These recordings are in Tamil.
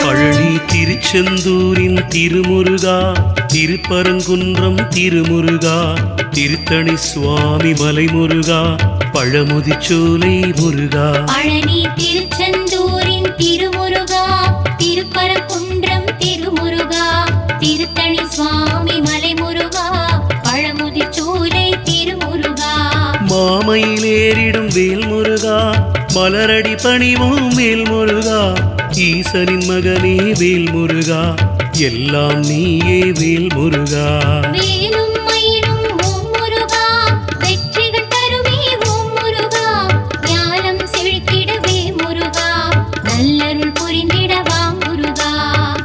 பழனி திருச்செந்தூரின் திருமுருகா திருப்பரங்குன்றம் திருமுருகா திருத்தணி சுவாமி மலைமுருகா பழமுதிச்சோலை முருகா. பழனி திருச்செந்தூரின் மாமையிலேறிடும் வேல் முருகா மலரடி பணிவோம் வேல் முருகா ஈசனின் மகனே வேல் முருகா எல்லாம் நீயே வேல் முருகா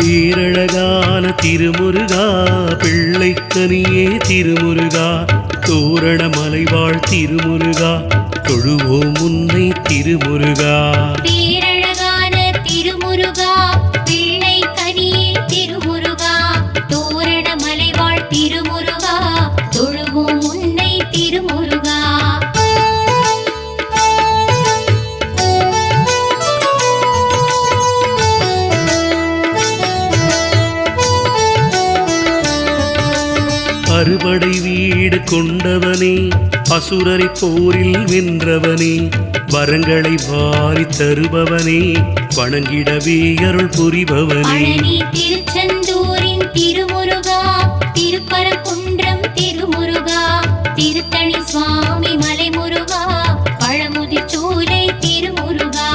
பேரழகான திருமுருகா வெள்ளைத்தனியே திருமுருகா தோரண மலைவாழ் திருமுருகா தொழுவோம் உன்னை திருமுருகா. கொண்டவனே அசுரரை போரில் வென்றவனே வரங்களை வாரி தருபவனே வணங்கிடவே அருள் புரிபவனே. திருச்செந்தூரின் திருமுருகா திருப்பரங்குன்றம் திருமுருகா திருத்தணி சுவாமி மலைமுருகா பழமுதிர் சோலை திருமுருகா.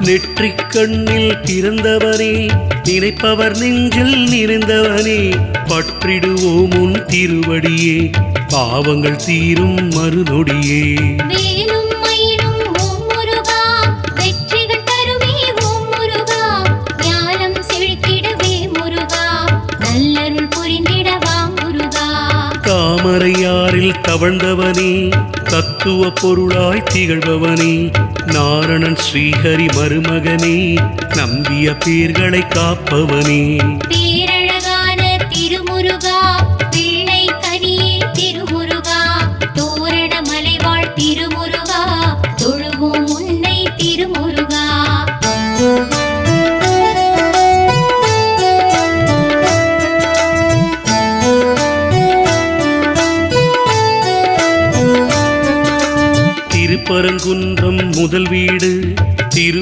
நெற்றிக் கண்ணில் பிறந்தவனே நினைப்பவர் நெஞ்சில் நிறைந்தவனே பற்றிடுவோம் உன் திருவடியே. பாவங்கள் தீரும் மறுநொடியே. தாமரையாரில் தவழ்ந்தவனே தத்துவ பொருளாய் திகழ்பவனே நாரணன் ஸ்ரீஹரி மருமகனே நம்பிய பேர்களை காப்பவனே.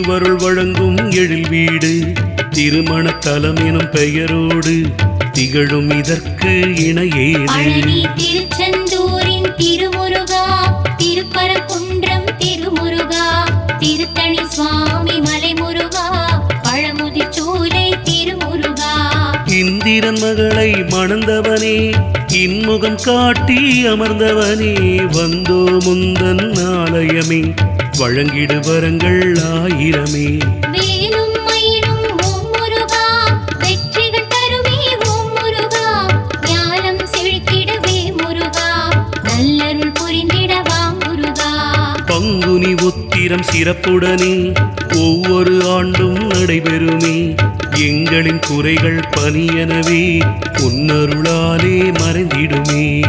திருவருள் வழங்கும் எழில் வீடு திருமணத்தலம் எனும் பெயரோடு திகழும் இதற்கு பழனி திருச்செந்தூரின் திருமுருகா திருப்பரங்குன்றம் திருமுருகா திருத்தணி சுவாமி மலைமுருகா பழமுதிர் சோலை திருமுருகா. இந்திரன் மகளை மணந்தவனே இன்முகம் காட்டி அமர்ந்தவனே வந்தோ முந்தன் ஆலயமே. வழங்கிடு வரங்கள் ஆயிரமே பங்குனி உத்திரம் சிறப்புடனே ஒவ்வொரு ஆண்டும் நடைபெறுமே. எங்களின் குறைகள் பனியனவே உன்னருளாலே மறைந்திடுமே.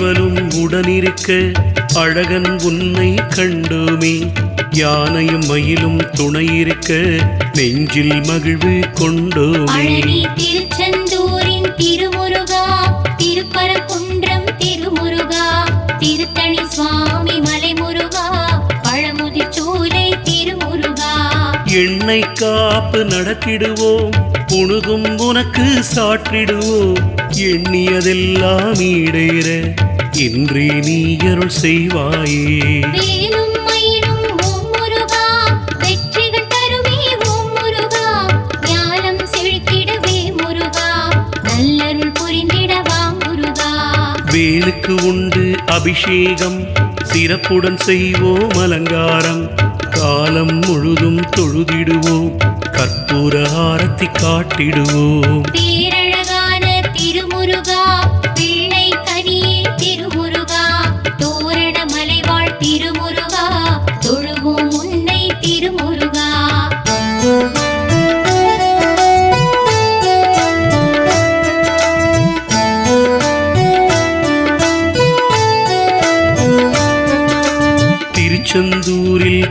இறைவனும் உடனிருக்க அழகன் உன்னை கண்டோமே. யானையும் மயிலும் துணையிருக்க நெஞ்சில் மகிழ்வு கொண்டோமே. திருச்செந்தூரின் திருமுருகா திருப்பரப்பு காப்பு நடத்திடுவோம் புணுகும் உனக்கு சாற்றிடுவோம். எண்ணியதெல்லாம் ஈடேற இன்றே நீ அருள் செய்வாயே. வேலுக்கு உண்டு அபிஷேகம் சிறப்புடன் செய்வோம் அலங்காரம். காலம் முழுதும் தொழுதிடுவோம். கற்பூர ஆரத்தி காட்டிடுவோம்.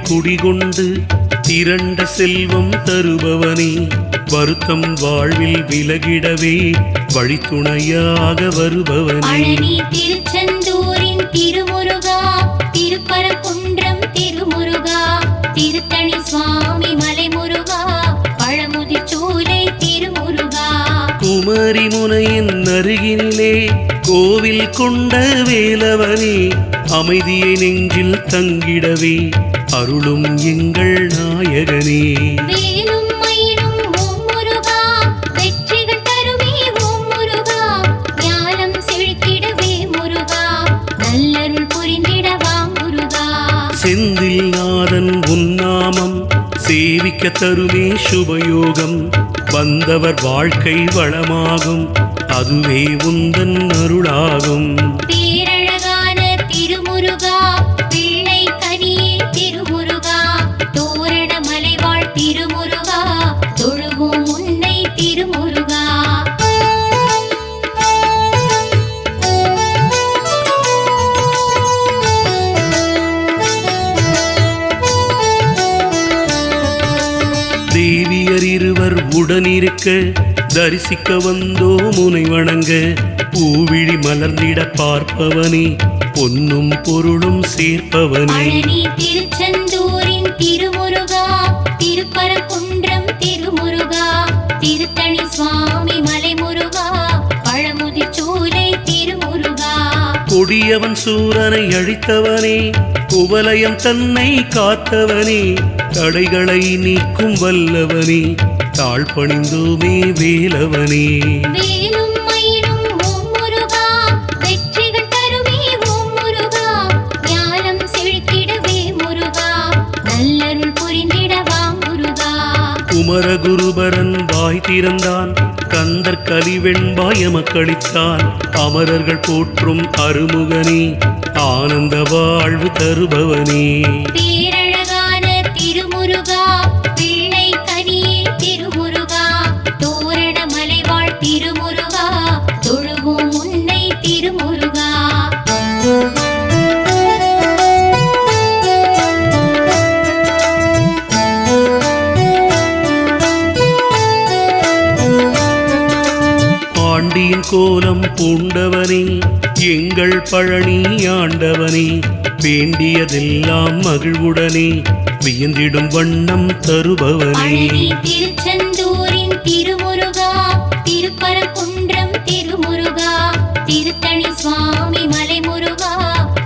குடிகொண்டு திரண்ட செல்வம் தருபவனே வருத்தம் வாழ்வில் விலகிடவே வழித்துணையாக வருபவனே. திருச்செந்தூரின் திருமுருகா திருப்பரங்குன்றம் திருமுருகா திருத்தணி சுவாமி மலைமுருகா பழமுதிர் சோலை திருமுருகா. குமரி முனையின் அருகினிலே கோவில் கொண்ட வேலவனே அமைதியை நெஞ்சில் தங்கிடவே அருளும் எங்கள் நாயகனே. செந்தில் நாதன் உன்னாமம் சேவிக்க தருமே சுபயோகம் வந்தவர் வாழ்க்கை வளமாகும் அதுவே உந்தன் அருளாகும். பேரழகான திருமுருகா பிள்ளை கனியே திருமுருகா தோரண மலைவாழ் திருமுருகா தொழுவோம் உன்னை திருமுருகா. தேவியர் இருவர் உடனிருக்க தரிசிக்க வந்தோ முனை வணங்க. பூவிழி மலர்ந்திட பார்ப்பவனே பொன்னும் பொருளும் சேர்ப்பவனே. திருச்செந்தூரின் திருமுருகா திருப்பரங்குன்றம் திருமுருகா திருத்தணி சுவாமி மலைமுருகா பழமுதிர் சோலை திருமுருகா. கொடியவன் சூரனை அழித்தவனே குவலயம் தன்னை காத்தவனே தடைகளை நீக்கும் வல்லவனே. வேலவனே. நல்லருள் புரிந்திடவா முருகா. குமரகுருபரன் வாய் திறந்தான் கந்தர் கலிவெண்பாய மக்களித்தான் அமரர்கள் போற்றும் அருமுகனே ஆனந்த வாழ்வு தருபவனே. பூண்டவனே எங்கள் பழனி ஆண்டவனே வேண்டியதெல்லாம் மகிழ்வுடனே வியந்திடும் வண்ணம் தருபவனே. திருச்செந்தூரின் திருமுருகா திருப்பரங்குன்றம் திருமுருகா திருத்தணி சுவாமி மலைமுருகா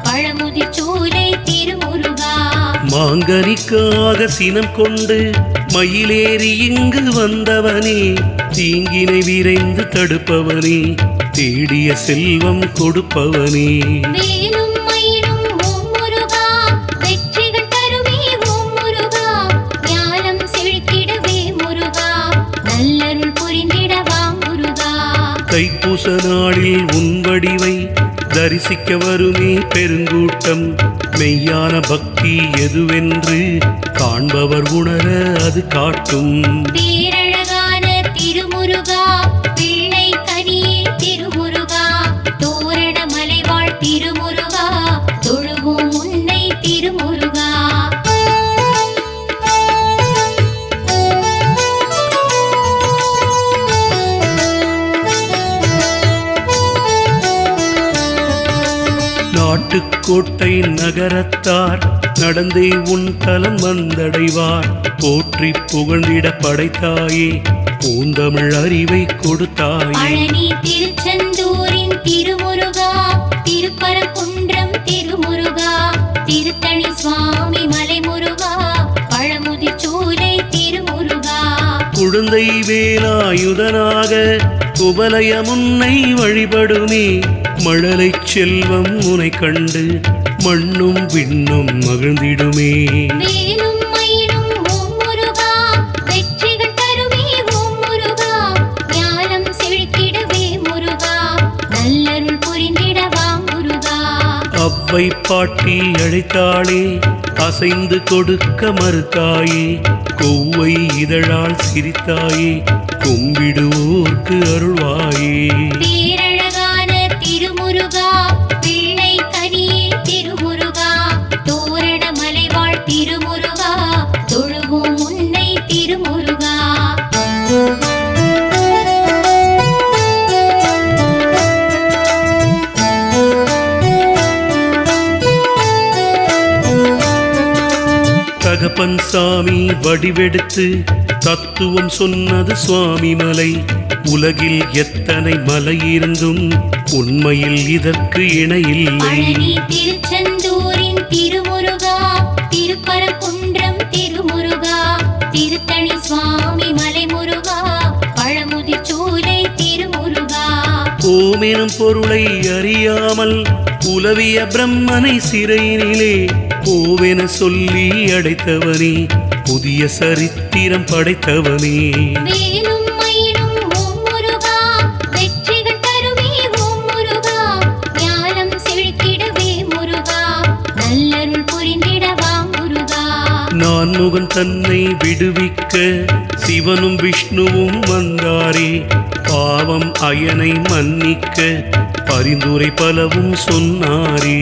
பழமுதிர் சோலை திருமுருகா. மாங்கனிக்காக சினம் கொண்டு மயிலேறி இங்கு வந்தவனே தீங்கினை விரைந்து தடுப்பவனே. தேடிய செல்வம் கொடுப்பவனே. தைப்பூச நாளில் உன் வடிவை தரிசிக்க வருமே பெருங்கூட்டம். மெய்யான பக்தி எதுவென்று காண்பவர் உணர அது காட்டும். நாட்டுக்கோட்டை நகரத்தார் நடந்தே உன் தலம் வந்தடைவார். போற்றி புகழ்ந்திட படைத்தாயே பூந்தமிழ் அறிவை கொடுத்தாயே. திருச்செந்தூரின் திருமுருகா திருப்பரங்குன்றம் திருமுருகா திருத்தணி சுவாமி மலை குழந்தை வேலாயுதனாக குபலய முன்னை வழிபடுமே. மழலை செல்வம் உனை கண்டு மண்ணும் விண்ணும் மகிழ்ந்திடுமே. அவ்வை பாட்டி அழைத்தாளே அசைந்து கொடுக்க மறுத்தாயே. கொவ்வை இதழால் சிரித்தாயே கும்பிடுவோர்க்கு அருள்வாயே. தகப்பன் சாமி வடிவெடுத்து தத்துவம் சொன்னது சுவாமி மலை. உலகில் எத்தனை மலை இருந்தும் உண்மையில் இதற்கு இணையில்லை திருச்செந்தூரின் திருமுருகா திருப்பரங்குன்றம் திருமுருகா திருத்தணி சுவாமி ஓமெனும் பொருளை அறியாமல் உலவிய பிரம்மனை சிறையினிலே ஓவென சொல்லி அடைத்தவனே புதிய சரித்திரம் படைத்தவனே. வேலும் மயிலும் ஓம் முருகா வெற்றிகள் தருவே ஓம் முருகா ஞானம் செழித்திடவே முருகா நல்லருள் புரிந்திடவா முருகா. நான் முகன் தன்னை விடுவிக்க சிவனும் விஷ்ணுவும் வந்தாரே பாவம் அயனை மன்னிக்க பரிந்துரை பலவும் சொன்னாரே.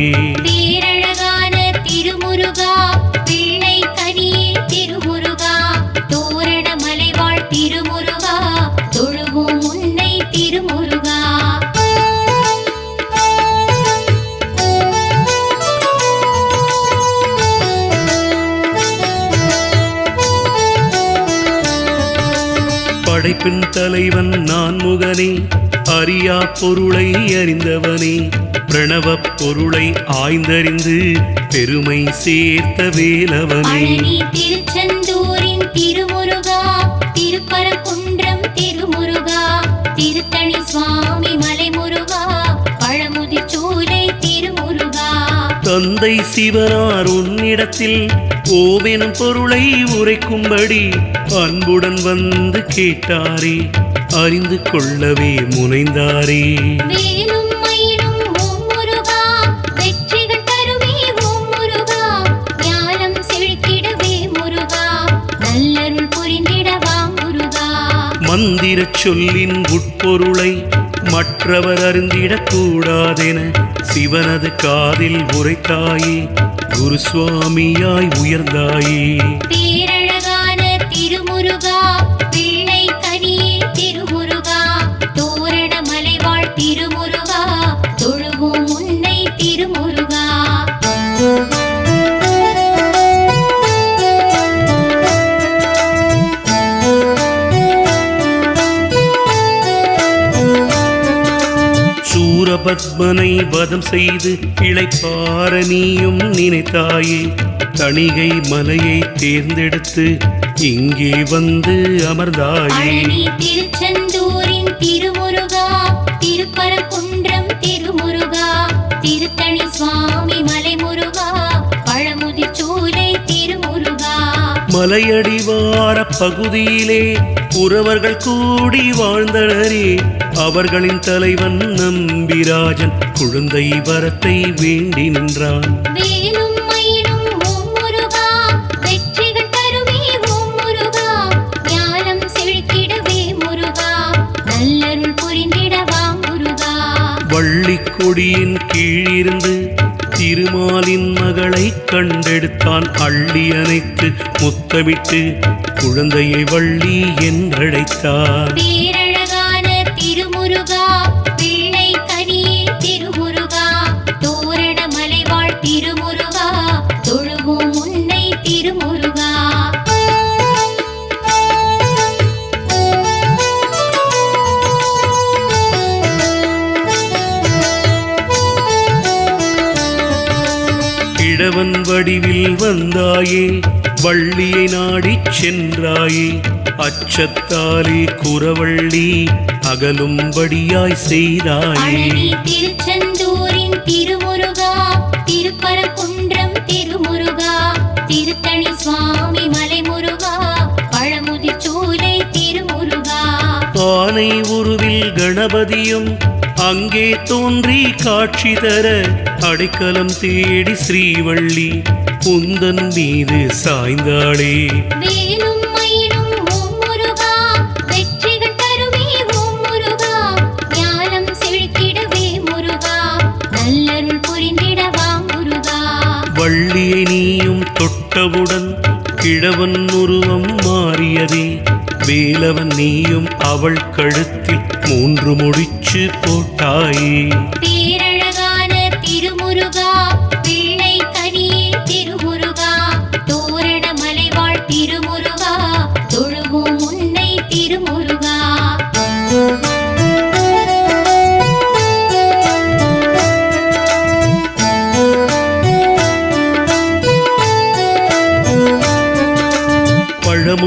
படைப்பின் தலைவன் நான் முகனே. அறியா பொருளை அறிந்தவனே. பிரணவப் பொருளை ஆய்ந்தறிந்து பெருமை சேர்த்த வேலவனே. திருச்செந்தூரின் திருமுருகா திருப்பரங்குன்றம் திருமுருகா திருத்தணி சுவாமி மலைமுருகா பழமுதிர் சோலை திருமுருகா. தந்தை சிவனார் உன்னிடத்தில் ஓவெனும் பொருளை உரைக்கும்படி அன்புடன் வந்து கேட்டாரே அறிந்து கொள்ளவே முனைந்தாரே. மந்திரச் சொல்லின் உட்பொருளை மற்றவர் அறிந்திடக் கூடாதென சிவனது காதில் உரைத்தாயே குரு சுவாமியாய் உயர்ந்தாயே. பத்மனை வதம் செய்து இழைப்பார நீயும் நினைத்தாயே. தணிகை மலையை தேர்ந்தெடுத்து இங்கே வந்து அமர்ந்தாயே. பழனி மலையடிவார பகுதியிலே உறவர்கள் கூடி வாழ்ந்தனரே. அவர்களின் தலைவன் நம்பிராஜன் குழந்தை வரத்தை வேண்டி நின்றான். திருமாலின் மகளை கண்டெடுத்தான் அள்ளி அணைத்து முத்தமிட்டு குழந்தையை வள்ளி என்றழைத்தார். வந்தாயே வள்ளியை நாடிச் சென்றாயே அச்சத்தாலே குறவள்ளி அகலும்படியாய் செய்தாயே. திருச்செந்தூரின் திருமுருகா திருப்பரங்குன்றம் திருமுருகா திருத்தணி சுவாமி மலைமுருகா பழமுதிர் சோலை திருமுருகா. ஆனை உருவில் கணபதியும் அங்கே தோன்றி காட்சி தர அடைக்கலம் தேடி ஸ்ரீவள்ளி உந்தன் மீது சாய்ந்தாளே. வள்ளியை நீயும் தொட்டவுடன் கிழவன் உருவம் மாறியதே. வேலவன் நீயும் அவள் கழுத்தில் மூன்று முடிச்சு போட்டாயே.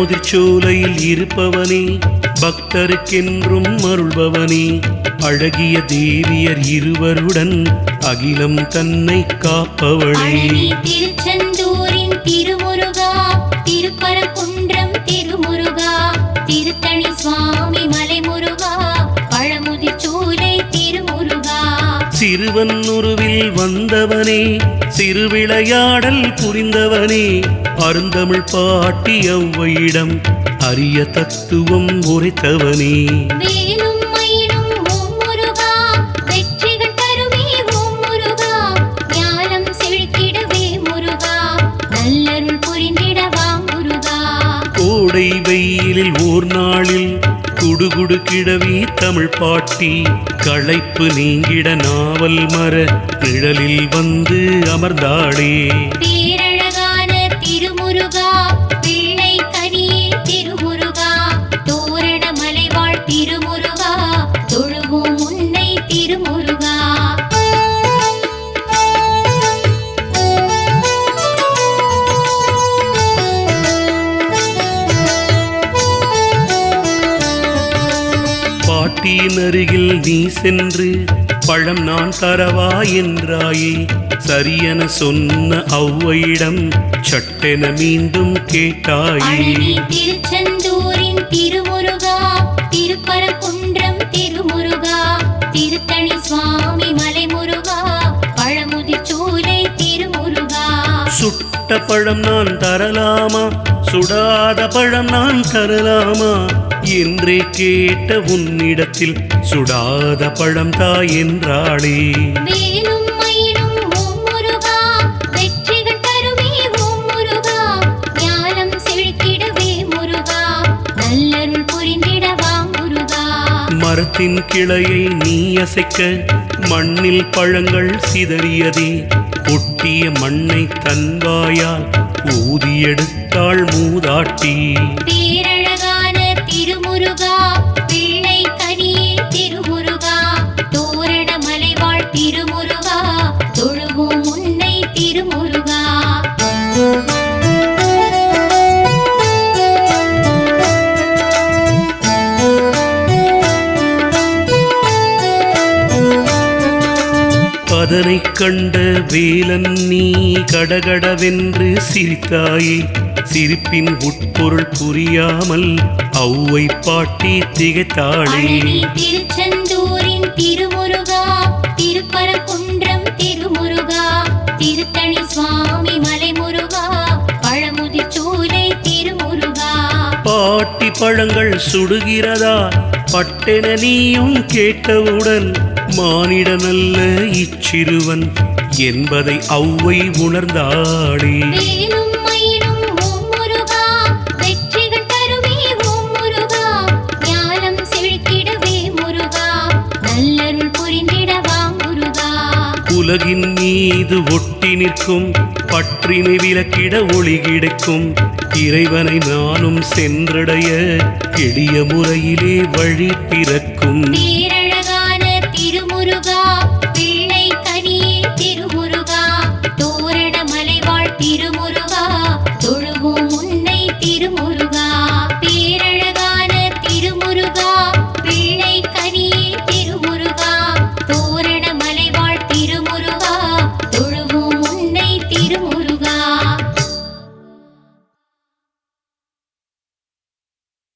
முதிர்ச்சோலையில் இருப்பவனே பக்தருக்கென்றும் அருள்பவனே. அழகிய தேவியர் இருவருடன் அகிலம் தன்னை காப்பவளே. திருச்செந்தூரின் திருமுருகா திருப்பரங்குன்றம் திருமுருகா திருத்தணி சுவாமி சிறுவன் உருவில் வந்தவனே சிறுவிளையாடல் புரிந்தவனே அருந்தமிழ் பாட்டி ஔவையிடம் அரிய தத்துவம் உரைத்தவனே. கோடை வெயிலில் ஓர் நாளில் குடுகுடு கிழவி தமிழ் பாட்டி. களைப்பு நீங்கிட நாவல் மர. நிழலில் வந்து அமர்ந்தாளே. அருகில் நீ சென்று பழம் நான் தரவா என்றாயே. சரியென சொன்ன ஔவையிடம் சட்டென மீண்டும் கேட்டாயே. பழனி சுட்ட பழம் நான் தரலாமா? சுடாத பழம் நான் தரலாமா? என்றே கேட்ட உன்னிடத்தில் சுடாத பழம் தா என்றாளே. மரத்தின் கிளையை நீ அசைக்க மண்ணில் பழங்கள் சிதறியதே. ஒட்டிய மண்ணை தன்வாயால் ஊதியெடுத்தாள் மூதாட்டி. அதனைக் கண்ட வேலன் நீ கடகடவென்று சிரித்தாயே. சிரிப்பின் உட்பொருள் புரியாமல் ஔவை பாட்டி திகைத்தாளே. திருச்செந்தூரின் திருமுருகா திருப்பரங்குன்றம் திருமுருகா திருத்தணி சுவாமி மலைமுருகா பழமுதிர் சோலை திருமுருகா. பாட்டி பழங்கள் சுடுகிறதா? பட்டென நீயும் கேட்டவுடன் மானிடனல்ல இச்சிறுவன் என்பதை உணர்ந்தாளே புரிந்திடவா முருகா. உலகின் மீது ஒட்டி நிற்கும் பற்றினை விலக்கிட ஒளி கிடைக்கும். இறைவனை நானும் சென்றடைய எளிய முறையிலே வழி பிறக்கும்.